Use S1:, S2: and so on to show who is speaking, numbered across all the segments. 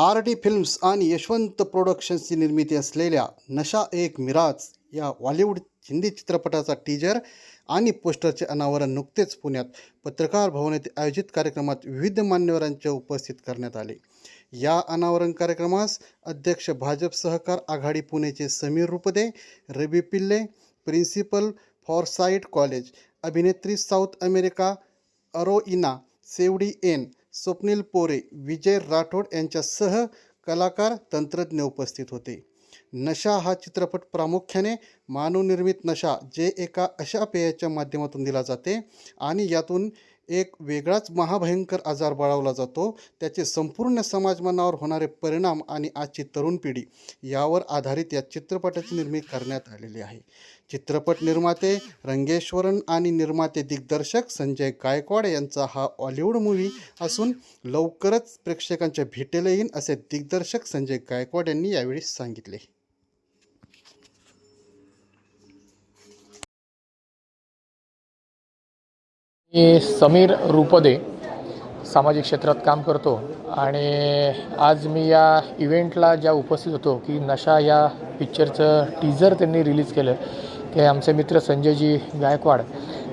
S1: R D films आणि यशवंत प्रोडक्शन्सची निर्मिती असलेल्या नशा एक मिराज या बॉलिवूड हिंदी चित्रपटाचा टीजर आणि पोस्टरचे अनावरण नुकतेच पुण्यात पत्रकार भवन येथे आयोजित कार्यक्रमात विविध मान्यवरांच्या उपस्थित करण्यात आले. या अनावरण कार्यक्रमास अध्यक्ष भाजप सहकार आघाडी पुणेचे Sameer Rupde Ravi Pillai principal Foresight college अभिनेत्री साऊथ अमेरिका अरोइना सेवडी एन स्वप्नील पोरे विजय राठोड यांच्यासह कलाकार तंत्रज्ञ उपस्थित होते. नशा हा चित्रपट प्रामुख्याने मानवनिर्मित नशा जे एका अशा पेयाच्या माध्यमातून दिला जाते आणि यातून एक वेगळाच महाभयंकर आजार बळावला जातो. त्याचे संपूर्ण समाजमनावर होणारे परिणाम आणि आजची तरुण पिढी यावर आधारित या चित्रपटाची निर्मिती करण्यात आलेली आहे. चित्रपट निर्माते रंगेश्वरन आणि निर्माते दिग्दर्शक संजय गायकवाड यांचा हा ऑलिवूड मूव्ही असून लवकरच प्रेक्षकांच्या भेटेला येईन असे दिग्दर्शक संजय गायकवाड यांनी यावेळी सांगितले.
S2: मी समीर रूपदे सामाजिक क्षेत्रात काम करतो आणि आज मी या इव्हेंटला ज्या उपस्थित होतो की नशा या पिक्चरचं टीजर त्यांनी रिलीज केलं ते आमचे मित्र संजयजी गायकवाड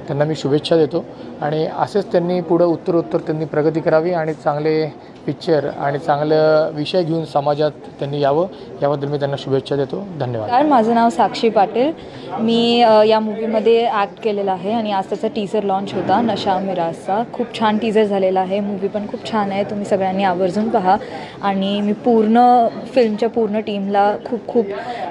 S2: त्यांना मी शुभेच्छा देतो. आणि असेच त्यांनी पुढं उत्तरोत्तर त्यांनी प्रगती करावी आणि चांगले पिक्चर आणि चांगलं विषय घेऊन समाजात त्यांनी यावं याबद्दल मी त्यांना शुभेच्छा देतो. धन्यवाद.
S3: कारण माझं नाव साक्षी पाटील. मी अ, या मूवीमध्ये ॲक्ट केलेलं आहे आणि आज त्याचा टीझर लॉन्च होता नशा मिराजचा. खूप छान टीझर झालेला आहे. मूवी पण खूप छान आहे. तुम्ही सगळ्यांनी आवर्जून पहा. आणि मी पूर्ण फिल्मच्या पूर्ण टीमला खूप खूप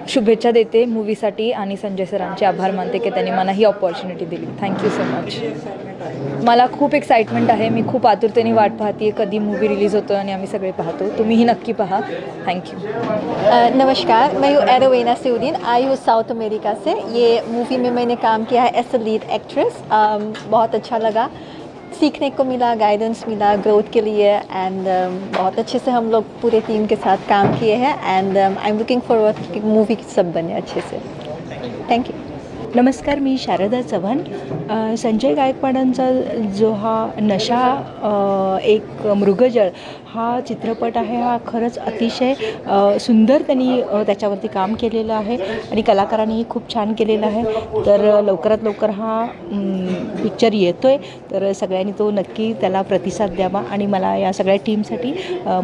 S3: शुभेच्छा देते मूवीसाठी आणि संजय सरांचे आभार मानते की त्यांनी मला ही ऑपॉर्च्युनिटी दिली. थँक्यू सो मच मला खूप एक्साइटमेंट आहे. मी खूप आतुरतेने वाट पाहते कधी मूवी रिलीज होते आणि आम्ही सगळे पाहतो. तुम्हीही नक्की पहा. थँक्यू
S4: अ, नमस्कार. मैं हूँ एरोवेना सऊदीन आई हूँ साउथ अमेरिका से. ये मूवी में मैंने काम किया है एज अ लीड एक्ट्रेस बहुत अच्छा लगा. सीखने को मिला गाइडेंस मिला ग्रोथ के लिए एंड बहुत अच्छे से हम लोग पूरे टीम के साथ काम किए हैं and I am looking forward movie सब बने अच्छे से. थैंक यू
S5: नमस्कार मी शारदा चव्हाण. संजय गायकवाडांचा जो हा नशा एक मृगजळ हा चित्रपट आहे हा खरंच अतिशय सुंदर त्यांनी त्याच्यावरती काम केलेलं आहे आणि कलाकारांनीही खूप छान केलेलं आहे. तर लवकरात लवकर हा पिक्चर येतो आहे तर सगळ्यांनी तो नक्की त्याला प्रतिसाद द्यावा आणि मला या सगळ्या टीमसाठी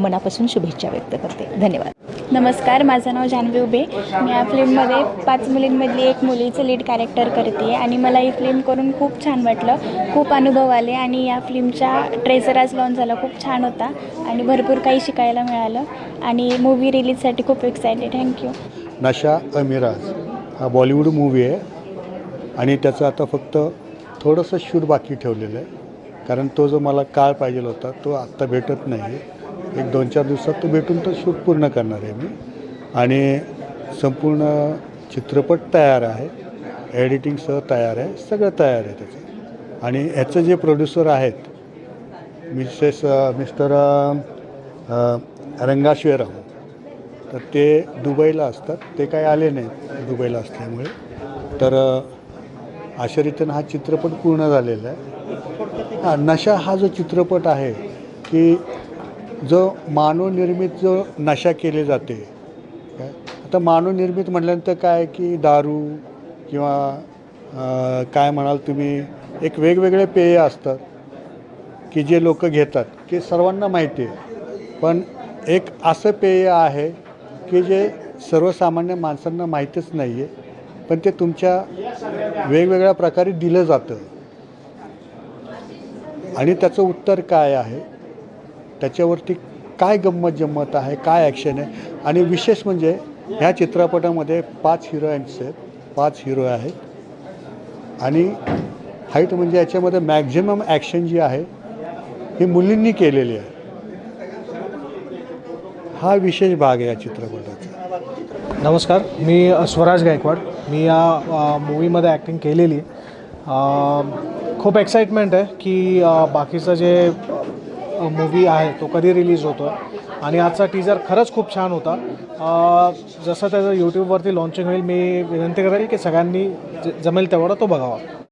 S5: मनापासून शुभेच्छा व्यक्त करते. धन्यवाद.
S6: नमस्कार माझं नाव जान्हवी उबे मी या फिल्ममध्ये पाच मुलींमधली एक मुलीचं लीड कॅरेक्टर करते आणि मला ही फिल्म करून खूप छान वाटलं. खूप अनुभव आले आणि या फिल्मच्या ट्रेझर आज लॉन्च झाला. खूप छान होता आणि भरपूर काही शिकायला मिळालं. आणि मूवी रिलीजसाठी खूप एक्सायटेड थँक्यू
S7: नशा अमिराज हा बॉलिवूड मूवी आहे आणि त्याचं आता फक्त थोडंसं शूट बाकी ठेवलेलं आहे. कारण तो जो मला काळ पाहिजे होता तो आत्ता भेटत नाही. आहे एक दोन चार दिवसात तो भेटून तो शूट पूर्ण करणार आहे मी. आणि संपूर्ण चित्रपट तयार आहे. एडिटिंगसह तयार आहे. सगळं तयार आहे त्याचं. आणि ह्याचं जे प्रोड्युसर आहेत मिसेस मिस्टर रंगाश्वेराव तर ते दुबईला असतात. ते काही आले नाहीत दुबईला असल्यामुळे. तर अशा रीतीनं हा चित्रपट पूर्ण झालेला आहे. हा नशा हा जो चित्रपट आहे की जो मानवनिर्मित जो नशा केले जाते काय? आता मानवनिर्मित म्हटल्यानंतर काय की दारू किंवा काय म्हणाल तुम्ही एक वेगवेगळे पेय असतात की जे लोक घेतात ते सर्वांना माहिती आहे. पण एक असं पेय आहे की जे सर्वसामान्य माणसांना माहीतच नाही आहे पण ते तुमच्या वेगवेगळ्या प्रकारे दिलं जातं. आणि त्याचं उत्तर काय आहे? त्याच्यावरती काय गंमत जम्मत आहे काय ॲक्शन आहे? आणि विशेष म्हणजे ह्या चित्रपटामध्ये पाच हिरोईन्स आहेत पाच हिरो आहेत. आणि हाईट म्हणजे याच्यामध्ये मॅक्झिमम ॲक्शन जी आहे ही मुलींनी केलेली आहे. हा विशेष भाग आहे या चित्रपटाचा.
S8: नमस्कार मी स्वराज गायकवाड. मी या मूवीमध्ये ॲक्टिंग केलेली खूप एक्साइटमेंट आहे की बाकीचं जे मूवी आहे तो कधी रिलीज होतो आणि आजचा टीजर खरंच खूप छान होता. अ, जसं त्याचं यूट्यूबवरती लॉन्चिंग होईल मी विनंती करेल की सगळ्यांनी ज जमेल तेवढा तो बघावा.